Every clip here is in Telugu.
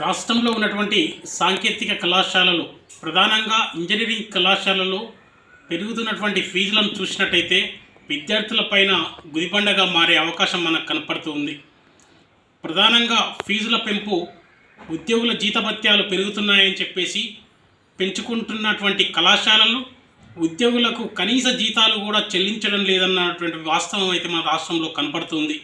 రాష్ట్రంలో ఉన్నటువంటి సాంకేతిక కళాశాలలు ప్రధానంగా ఇంజనీరింగ్ కళాశాలలో పెరుగుతున్నటువంటి ఫీజులను చూసినట్టయితే విద్యార్థులపైన గుదిబండగా మారే అవకాశం మనకు కనపడుతూ ఉంది. ప్రధానంగా ఫీజుల పెంపు ఉద్యోగుల జీతభత్యాలు పెరుగుతున్నాయని చెప్పేసి పెంచుకుంటున్నటువంటి కళాశాలలు ఉద్యోగులకు కనీస జీతాలు కూడా చెల్లించడం లేదన్నటువంటి వాస్తవం అయితే మన రాష్ట్రంలో కనపడుతుంది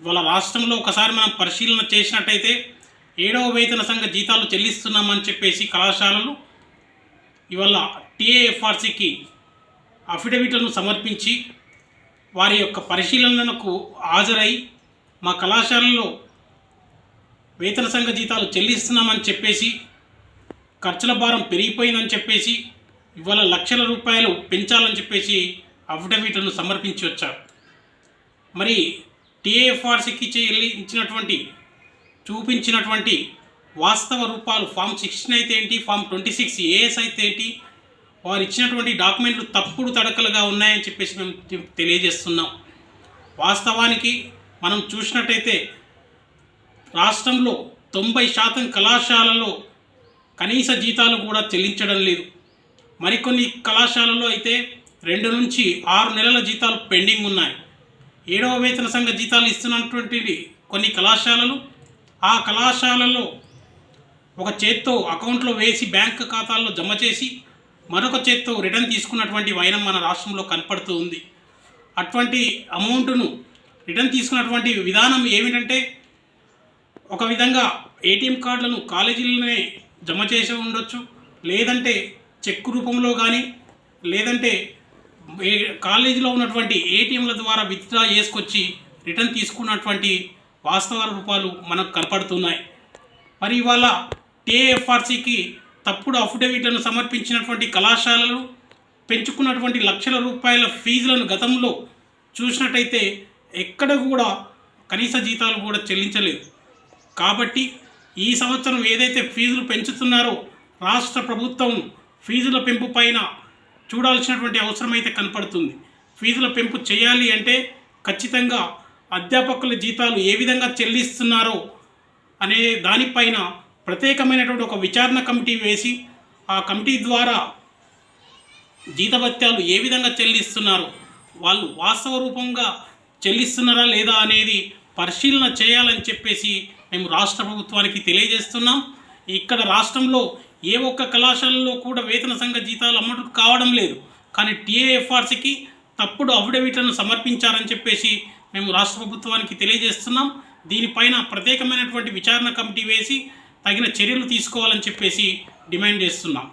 ఇవాళ రాష్ట్రంలో ఒకసారి మనం పరిశీలన చేసినట్టయితే ఏడవ వేతన సంఘ జీతాలు చెల్లిస్తున్నామని చెప్పేసి కళాశాలలు ఇవాళ టీఏఎఫ్ఆర్సీకి అఫిడవిట్లను సమర్పించి వారి యొక్క పరిశీలనలకు హాజరై మా కళాశాలలో వేతన సంఘ జీతాలు చెల్లిస్తున్నామని చెప్పేసి ఖర్చుల భారం పెరిగిపోయిందని చెప్పేసి ఇవాళ లక్షల రూపాయలు పెంచాలని చెప్పేసి అఫిడవిట్లను సమర్పించి వచ్చారు. మరి టీఏఎఫ్ఆర్సీకి చెల్లించినటువంటి చూపించినటువంటి వాస్తవ రూపాలు ఫామ్ సిక్స్టీన్ అయితే ఏంటి ఫామ్ ట్వంటీ సిక్స్ ఏఎస్ అయితే ఏంటి వారు ఇచ్చినటువంటి డాక్యుమెంట్లు తప్పుడు తడకలుగా ఉన్నాయని చెప్పేసి మేము తెలియజేస్తున్నాం. వాస్తవానికి మనం చూసినట్టయితే రాష్ట్రంలో తొంభై శాతం కళాశాలలో కనీస జీతాలు కూడా చెల్లించడం లేదు. మరికొన్ని కళాశాలలో అయితే రెండు నుంచి ఆరు నెలల జీతాలు పెండింగ్ ఉన్నాయి. ఏడవ వేతన సంఘ జీతాలు ఇస్తున్నటువంటివి కొన్ని కళాశాలలు ఆ కళాశాలలో ఒక చేత్తో అకౌంట్లో వేసి బ్యాంక్ ఖాతాల్లో జమ చేసి మరొక చేత్తో రిటర్న్ తీసుకున్నటువంటి వైనం మన రాష్ట్రంలో కనపడుతూ ఉంది. అటువంటి అమౌంట్ను రిటర్న్ తీసుకున్నటువంటి విధానం ఏమిటంటే ఒక విధంగా ఏటీఎం కార్డులను కాలేజీలనే జమ చేసి ఉండొచ్చు లేదంటే చెక్ రూపంలో కానీ లేదంటే కాలేజీలో ఉన్నటువంటి ఏటీఎంల ద్వారా విత్డ్రా చేసుకొచ్చి రిటర్న్ తీసుకున్నటువంటి వాస్తవ రూపాలు మనకు కనపడుతున్నాయి. మరి ఇవాళ టీఎఫ్ఆర్సీకి తప్పుడు అఫిడవిట్లను సమర్పించినటువంటి కళాశాలలు పెంచుకున్నటువంటి లక్షల రూపాయల ఫీజులను గతంలో చూసినట్టయితే ఎక్కడ కూడా కనీస జీతాలు కూడా చెల్లించలేదు. కాబట్టి ఈ సంవత్సరం ఏదైతే ఫీజులు పెంచుతున్నారో రాష్ట్ర ప్రభుత్వం ఫీజుల పెంపు పైన చూడాల్సినటువంటి అవసరం అయితే కనపడుతుంది. ఫీజుల పెంపు చేయాలి అంటే ఖచ్చితంగా అధ్యాపకుల జీతాలు ఏ విధంగా చెల్లిస్తున్నారో అనే దానిపైన ప్రత్యేకమైనటువంటి ఒక విచారణ కమిటీ వేసి ఆ కమిటీ ద్వారా జీతభత్యాలు ఏ విధంగా చెల్లిస్తున్నారు వాళ్ళు వాస్తవ రూపంగా చెల్లిస్తున్నారా లేదా అనేది పరిశీలన చేయాలని చెప్పేసి మేము రాష్ట్ర ప్రభుత్వానికి తెలియజేస్తున్నాం. ఇక్కడ రాష్ట్రంలో ఏ ఒక్క కళాశాలలో కూడా వేతన సంఘ జీతాలు అమ్మటం కావడం లేదు. కానీ టీఏఎఫ్ఆర్సీకి తప్పుడు అఫిడవిట్లను సమర్పించారని చెప్పేసి మేము రాష్ట్ర ప్రభుత్వానికి తెలియజేస్తున్నాం. దీనిపైన ప్రత్యేకమైనటువంటి విచారణ కమిటీ వేసి తగిన చర్యలు తీసుకోవాలని చెప్పేసి డిమాండ్ చేస్తున్నాం.